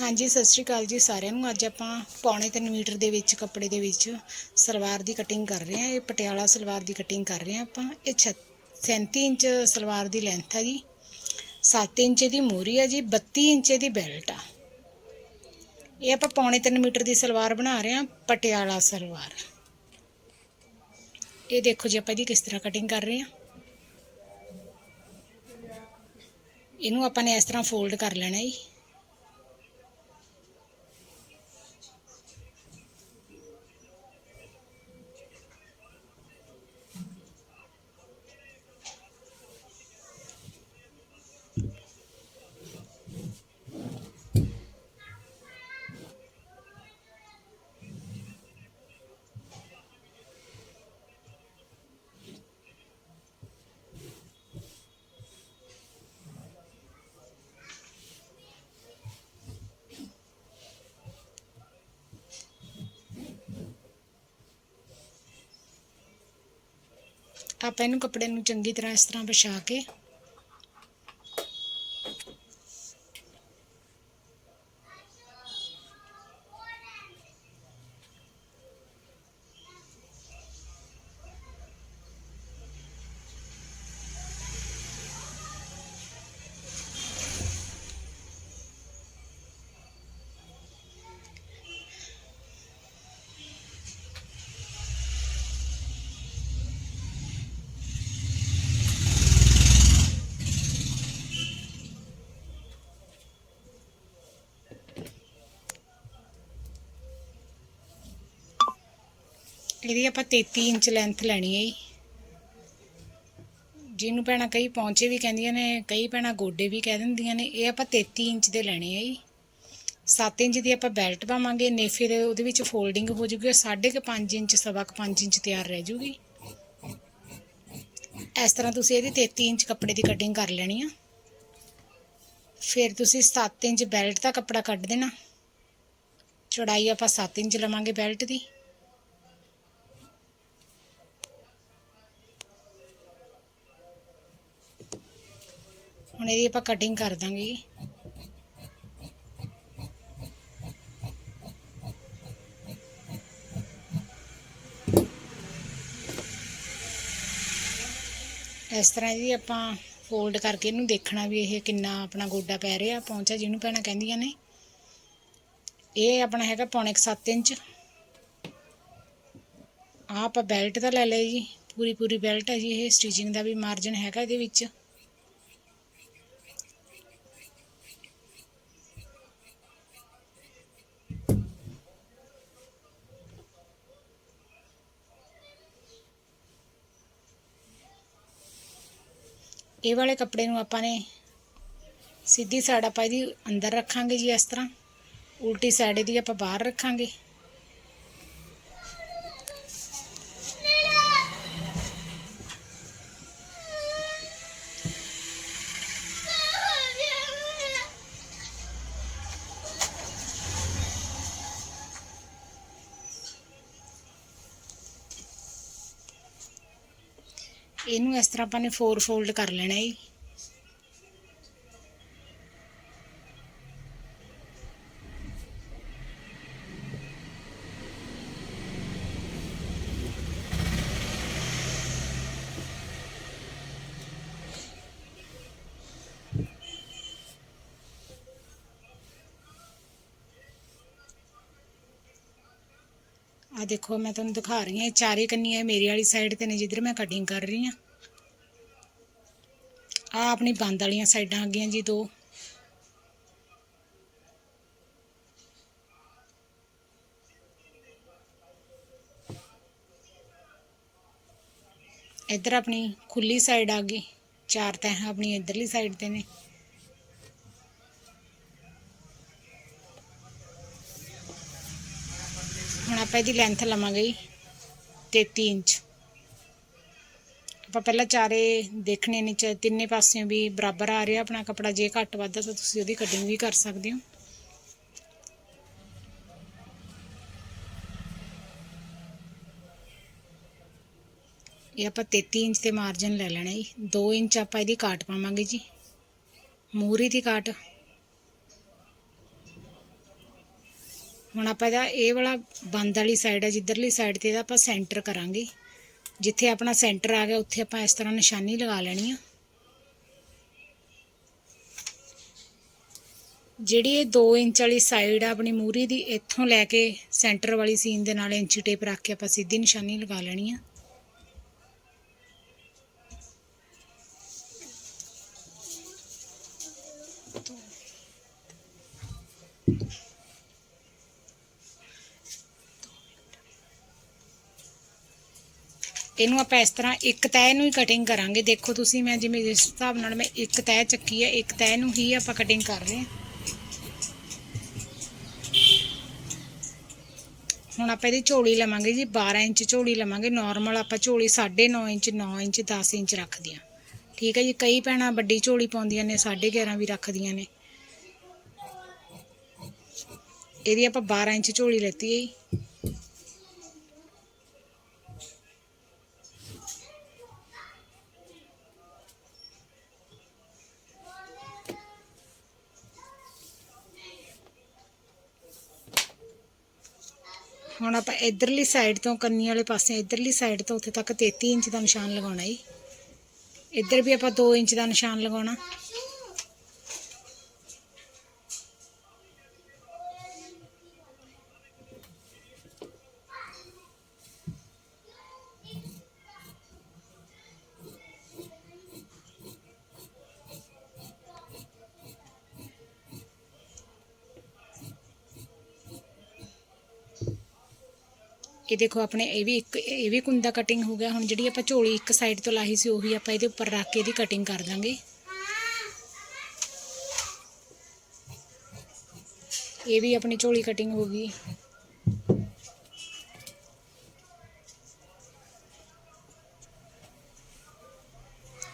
ਹਾਂਜੀ, ਸਤਿ ਸ਼੍ਰੀ ਅਕਾਲ ਜੀ ਸਾਰਿਆਂ ਨੂੰ। ਅੱਜ ਆਪਾਂ ਪੌਣੇ 3 ਮੀਟਰ ਦੇ ਵਿੱਚ ਕੱਪੜੇ ਦੇ ਵਿੱਚ ਸਲਵਾਰ ਦੀ ਕਟਿੰਗ ਕਰ ਰਹੇ ਹਾਂ। ਇਹ ਪਟਿਆਲਾ ਸਲਵਾਰ ਦੀ ਕਟਿੰਗ ਕਰ ਰਹੇ ਹਾਂ ਆਪਾਂ। ਇਹ 37 ਇੰਚ ਸਲਵਾਰ ਦੀ ਲੈਂਥ ਹੈ ਜੀ। 7 ਇੰਚ ਦੀ ਮੋਰੀ ਹੈ ਜੀ। 32 ਇੰਚ ਦੀ ਬੈਲਟ ਆ। ਇਹ ਆਪਾਂ ਪੌਣੇ 3 ਮੀਟਰ ਦੀ ਸਲਵਾਰ ਬਣਾ ਰਹੇ ਹਾਂ, ਪਟਿਆਲਾ ਸਲਵਾਰ। ਇਹ ਦੇਖੋ ਜੀ ਆਪਾਂ ਇਹਦੀ ਕਿਸ ਤਰ੍ਹਾਂ ਕਟਿੰਗ ਕਰ ਰਹੇ ਹਾਂ। ਇਹਨੂੰ ਆਪਾਂ ਨੇ ਇਸ ਤਰ੍ਹਾਂ ਫੋਲਡ ਕਰ ਲੈਣਾ ਜੀ। ਆਪਾਂ ਇਹਨੂੰ ਕੱਪੜੇ ਨੂੰ ਚੰਗੀ ਤਰ੍ਹਾਂ ਇਸ ਤਰ੍ਹਾਂ ਵਿਛਾ ਕੇ ਇਹਦੀ ਆਪਾਂ 33 ਇੰਚ ਲੈਂਥ ਲੈਣੀ ਹੈ ਜੀ। ਜਿਹਨੂੰ ਭੈਣਾਂ ਕਈ ਪੌਂਚੇ ਵੀ ਕਹਿੰਦੀਆਂ ਨੇ, ਕਈ ਭੈਣਾਂ ਗੋਡੇ ਵੀ ਕਹਿ ਦਿੰਦੀਆਂ ਨੇ, ਇਹ ਆਪਾਂ 33 ਇੰਚ ਦੇ ਲੈਣੇ ਹੈ ਜੀ। 7 ਇੰਚ ਦੀ ਆਪਾਂ ਬੈਲਟ ਪਾਵਾਂਗੇ, ਨੇਫੇ ਦੇ ਉਹਦੇ ਵਿੱਚ ਫੋਲਡਿੰਗ ਹੋ ਜੂਗੀ 5.5 ਇੰਚ, ਸਵਾ ਕੁ 5 ਇੰਚ ਤਿਆਰ ਰਹਿ ਜੂਗੀ। ਇਸ ਤਰ੍ਹਾਂ ਤੁਸੀਂ ਇਹਦੀ 33 ਇੰਚ ਕੱਪੜੇ ਦੀ ਕਟਿੰਗ ਕਰ ਲੈਣੀ ਆ। ਫਿਰ ਤੁਸੀਂ 7 ਇੰਚ ਬੈਲਟ ਦਾ ਕੱਪੜਾ ਕੱਢ ਦੇਣਾ। ਚੌੜਾਈ ਆਪਾਂ 7 ਇੰਚ ਲਵਾਂਗੇ ਬੈਲਟ ਦੀ। ਹੁਣ ਇਹਦੀ ਆਪਾਂ ਕਟਿੰਗ ਕਰ ਦਾਂਗੇ ਜੀ। ਇਸ ਤਰ੍ਹਾਂ ਜੀ ਆਪਾਂ ਫੋਲਡ ਕਰਕੇ ਇਹਨੂੰ ਦੇਖਣਾ ਵੀ ਇਹ ਕਿੰਨਾ ਆਪਣਾ ਗੋਡਾ ਪੈ ਰਿਹਾ ਪਹੁੰਚਾ ਜਿਹਨੂੰ ਭੈਣਾਂ ਕਹਿੰਦੀਆਂ ਨੇ। ਇਹ ਆਪਣਾ ਹੈਗਾ ਪੌਣੇ 7 ਇੰਚ। ਆਹ ਆਪਾਂ ਬੈਲਟ ਦਾ ਲੈ ਲਿਆ ਜੀ ਪੂਰੀ ਪੂਰੀ ਬੈਲਟ ਹੈ ਜੀ, ਇਹ ਸਟਿਚਿੰਗ ਦਾ ਵੀ ਮਾਰਜਨ ਹੈਗਾ ਇਹਦੇ ਵਿੱਚ। ਇਹ ਵਾਲੇ ਕੱਪੜੇ ਨੂੰ ਆਪਾਂ ਨੇ ਸਿੱਧੀ ਸਾਈਡ ਆਪਾਂ ਇਹਦੀ ਅੰਦਰ ਰੱਖਾਂਗੇ ਜੀ ਇਸ ਤਰ੍ਹਾਂ। ਉਲਟੀ ਸਾਈਡ ਇਹਦੀ ਆਪਾਂ ਬਾਹਰ ਰੱਖਾਂਗੇ। ਇਹਨੂੰ ਇਸ ਤਰ੍ਹਾਂ ਆਪਾਂ ਨੇ ਫੋਰ ਫੋਲਡ ਕਰ ਲੈਣਾ ਜੀ। ਆ ਦੇਖੋ, ਮੈਂ ਤੁਹਾਨੂੰ ਦਿਖਾ ਰਹੀ ਹਾਂ, ਇਹ ਚਾਰੇ ਕੰਨੀਆਂ ਮੇਰੀ ਵਾਲੀ ਸਾਈਡ ਤੇ ਨੇ, ਜਿੱਧਰ ਮੈਂ ਕਟਿੰਗ ਕਰ ਰਹੀ ਹਾਂ। ਆ ਆਪਣੀ ਬੰਦ ਵਾਲੀਆਂ ਸਾਈਡਾਂ ਆ ਗਈਆਂ ਜੀ ਦੋ। ਇੱਧਰ ਆਪਣੀ ਖੁੱਲੀ ਸਾਈਡ ਆ ਗਈ। ਚਾਰ ਤੈਹਾਂ ਆਪਣੀ ਇੱਧਰਲੀ ਸਾਈਡ ਤੇ ਨੇ। ਹੁਣ ਆਪਾਂ ਇਹਦੀ ਲੈਂਥ ਲਵਾਂਗੇ ਜੀ 33 ਇੰਚ। ਆਪਾਂ ਪਹਿਲਾਂ ਚਾਰੇ ਦੇਖਣੇ ਨੇ ਚ ਤਿੰਨੇ ਪਾਸਿਓਂ ਵੀ ਬਰਾਬਰ ਆ ਰਿਹਾ ਆਪਣਾ ਕਪੜਾ, ਜੇ ਘੱਟ ਵੱਧ ਤਾਂ ਤੁਸੀਂ ਉਹਦੀ ਕਟਿੰਗ ਵੀ ਕਰ ਸਕਦੇ ਹੋ। ਇਹ ਆਪਾਂ 33 ਇੰਚ ਤੇ ਮਾਰਜਨ ਲੈ ਲੈਣਾ ਜੀ। 2 ਇੰਚ ਆਪਾਂ ਇਹਦੀ ਕਾਟ ਪਾਵਾਂਗੇ ਜੀ। ਮੂਰੀ ਦੀ ਕਾਟ ਹੁਣ ਆਪਾਂ ਇਹਦਾ, ਇਹ ਵਾਲਾ ਬੰਦ ਵਾਲੀ ਸਾਈਡ ਹੈ ਜਿੱਧਰਲੀ ਸਾਈਡ ਤੇ ਇਹਦਾ ਆਪਾਂ ਸੈਂਟਰ ਕਰਾਂਗੇ। ਜਿੱਥੇ ਆਪਣਾ ਸੈਂਟਰ ਆ ਗਿਆ, ਉੱਥੇ ਆਪਾਂ ਇਸ ਤਰ੍ਹਾਂ ਨਿਸ਼ਾਨੀ ਲਗਾ ਲੈਣੀ ਆ। ਜਿਹੜੀ ਇਹ 2 ਇੰਚ ਵਾਲੀ ਸਾਈਡ ਆ ਆਪਣੀ ਮੂਰੀ ਦੀ, ਇੱਥੋਂ ਲੈ ਕੇ ਸੈਂਟਰ ਵਾਲੀ ਸੀਨ ਦੇ ਨਾਲ ਇੰਚੀ ਟੇਪ ਰੱਖ ਕੇ ਆਪਾਂ ਸਿੱਧੀ ਨਿਸ਼ਾਨੀ ਲਗਾ ਲੈਣੀ ਆ। ਇਹਨੂੰ ਆਪਾਂ ਇਸ ਤਰ੍ਹਾਂ ਇੱਕ ਤੈਅ ਨੂੰ ਹੀ ਕਟਿੰਗ ਕਰਾਂਗੇ। ਦੇਖੋ ਤੁਸੀਂ, ਮੈਂ ਜਿਵੇਂ ਜਿਸ ਹਿਸਾਬ ਨਾਲ ਮੈਂ ਇੱਕ ਤੈਅ ਚੱਕੀ ਹੈ, ਇੱਕ ਤੈਅ ਨੂੰ ਹੀ ਆਪਾਂ ਕਟਿੰਗ ਕਰ ਰਹੇ ਹਾਂ। ਹੁਣ ਆਪਾਂ ਇਹਦੀ ਝੋਲੀ ਲਵਾਂਗੇ ਜੀ 12 ਇੰਚ ਝੋਲੀ ਲਵਾਂਗੇ। ਨਾਰਮਲ ਆਪਾਂ ਝੋਲੀ 9.5 ਇੰਚ 9 ਇੰਚ 10 ਇੰਚ ਰੱਖਦੇ ਹਾਂ। ਠੀਕ ਹੈ ਜੀ, ਕਈ ਭੈਣਾਂ ਵੱਡੀ ਝੋਲੀ ਪਾਉਂਦੀਆਂ ਨੇ 11.5 ਵੀ ਰੱਖਦੀਆਂ ਨੇ। ਇਹਦੀ ਆਪਾਂ 12 ਇੰਚ ਝੋਲੀ ਲੈਤੀ ਹੈ ਜੀ। ਹੁਣ ਆਪਾਂ ਇਧਰਲੀ ਸਾਈਡ ਤੋਂ ਕੰਨੀ ਵਾਲੇ ਪਾਸੇ, ਇਧਰਲੀ ਸਾਈਡ ਤੋਂ ਉੱਥੇ ਤੱਕ 33 ਇੰਚ ਦਾ ਨਿਸ਼ਾਨ ਲਗਾਉਣਾ ਜੀ। ਇੱਧਰ ਵੀ ਆਪਾਂ 2 ਇੰਚ ਦਾ ਨਿਸ਼ਾਨ ਲਗਾਉਣਾ। ਇਹ ਦੇਖੋ ਆਪਣੇ ਇਹ ਵੀ ਇੱਕ ਇਹ ਵੀ ਕੁੰਦਾ ਕਟਿੰਗ ਹੋ ਗਿਆ ਹੁਣ ਜਿਹੜੀ ਆਪਾਂ ਝੋਲੀ ਇੱਕ ਸਾਈਡ ਤੋਂ ਲਾਹੀ ਸੀ ਉਹੀ ਆਪਾਂ ਇਹਦੇ ਉੱਪਰ ਰੱਖ ਕੇ ਇਹਦੀ ਕਟਿੰਗ ਕਰ ਦਾਂਗੇ ਇਹ ਵੀ ਆਪਣੀ ਝੋਲੀ ਕਟਿੰਗ ਹੋ ਗਈ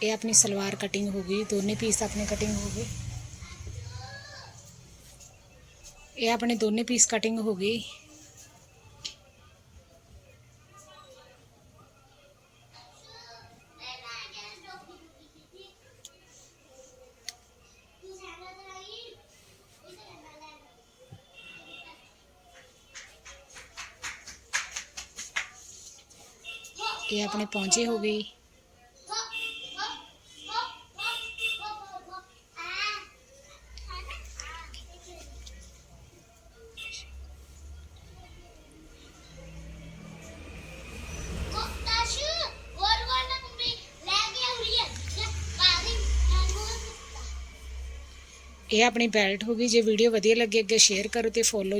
ਇਹ ਆਪਣੀ ਸਲਵਾਰ ਕਟਿੰਗ ਹੋ ਗਈ ਦੋਨੇ ਪੀਸ ਆਪਣੇ ਕਟਿੰਗ ਹੋ ਗਏ ਇਹ ਆਪਣੇ ਦੋਨੇ ਪੀਸ ਕਟਿੰਗ ਹੋ ਗਈ ਇਹ ਆਪਣੇ ਪਹੁੰਚੇ ਹੋ ਗਈ ਇਹ ਆਪਣੀ ਬੈਲਟ ਹੋ ਗਈ ਜੇ ਵੀਡੀਓ ਵਧੀਆ ਲੱਗੇ ਅੱਗੇ ਸ਼ੇਅਰ ਕਰੋ ਤੇ ਫੋਲੋ